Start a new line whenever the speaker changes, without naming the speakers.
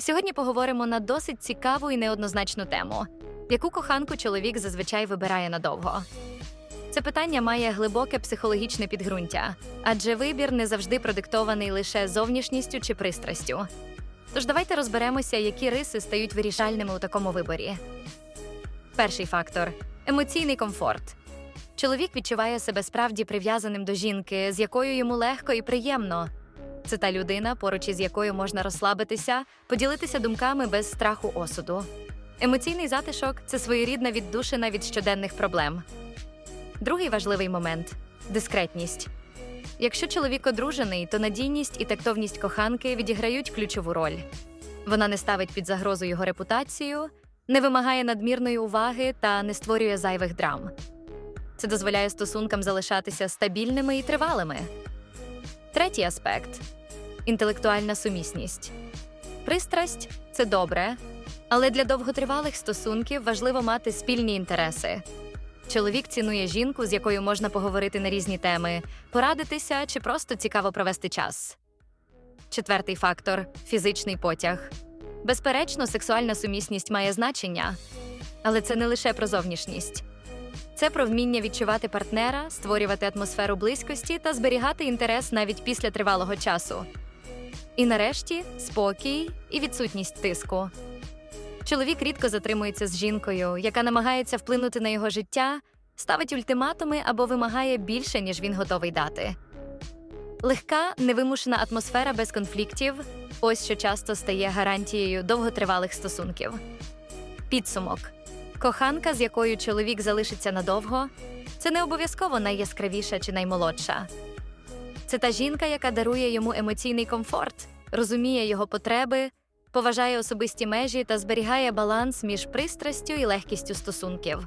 Сьогодні поговоримо на досить цікаву і неоднозначну тему, яку коханку чоловік зазвичай вибирає надовго. Це питання має глибоке психологічне підґрунтя, адже вибір не завжди продиктований лише зовнішністю чи пристрастю. Тож давайте розберемося, які риси стають вирішальними у такому виборі. Перший фактор емоційний комфорт. Чоловік відчуває себе справді прив'язаним до жінки, з якою йому легко і приємно. Це та людина, поруч із якою можна розслабитися, поділитися думками без страху осуду. Емоційний затишок це своєрідна віддушина від щоденних проблем. Другий важливий момент дискретність. Якщо чоловік одружений, то надійність і тактовність коханки відіграють ключову роль. Вона не ставить під загрозу його репутацію, не вимагає надмірної уваги та не створює зайвих драм. Це дозволяє стосункам залишатися стабільними і тривалими. Третій аспект інтелектуальна сумісність. Пристрасть це добре, але для довготривалих стосунків важливо мати спільні інтереси. Чоловік цінує жінку, з якою можна поговорити на різні теми, порадитися чи просто цікаво провести час. Четвертий фактор фізичний потяг. Безперечно, сексуальна сумісність має значення, але це не лише про зовнішність. Це про вміння відчувати партнера, створювати атмосферу близькості та зберігати інтерес навіть після тривалого часу. І нарешті спокій і відсутність тиску. Чоловік рідко затримується з жінкою, яка намагається вплинути на його життя, ставить ультиматуми або вимагає більше, ніж він готовий дати. Легка, невимушена атмосфера без конфліктів ось що часто стає гарантією довготривалих стосунків. Підсумок коханка, з якою чоловік залишиться надовго, це не обов'язково найяскравіша чи наймолодша. Це та жінка, яка дарує йому емоційний комфорт, розуміє його потреби, поважає особисті межі та зберігає баланс між пристрастю і легкістю стосунків.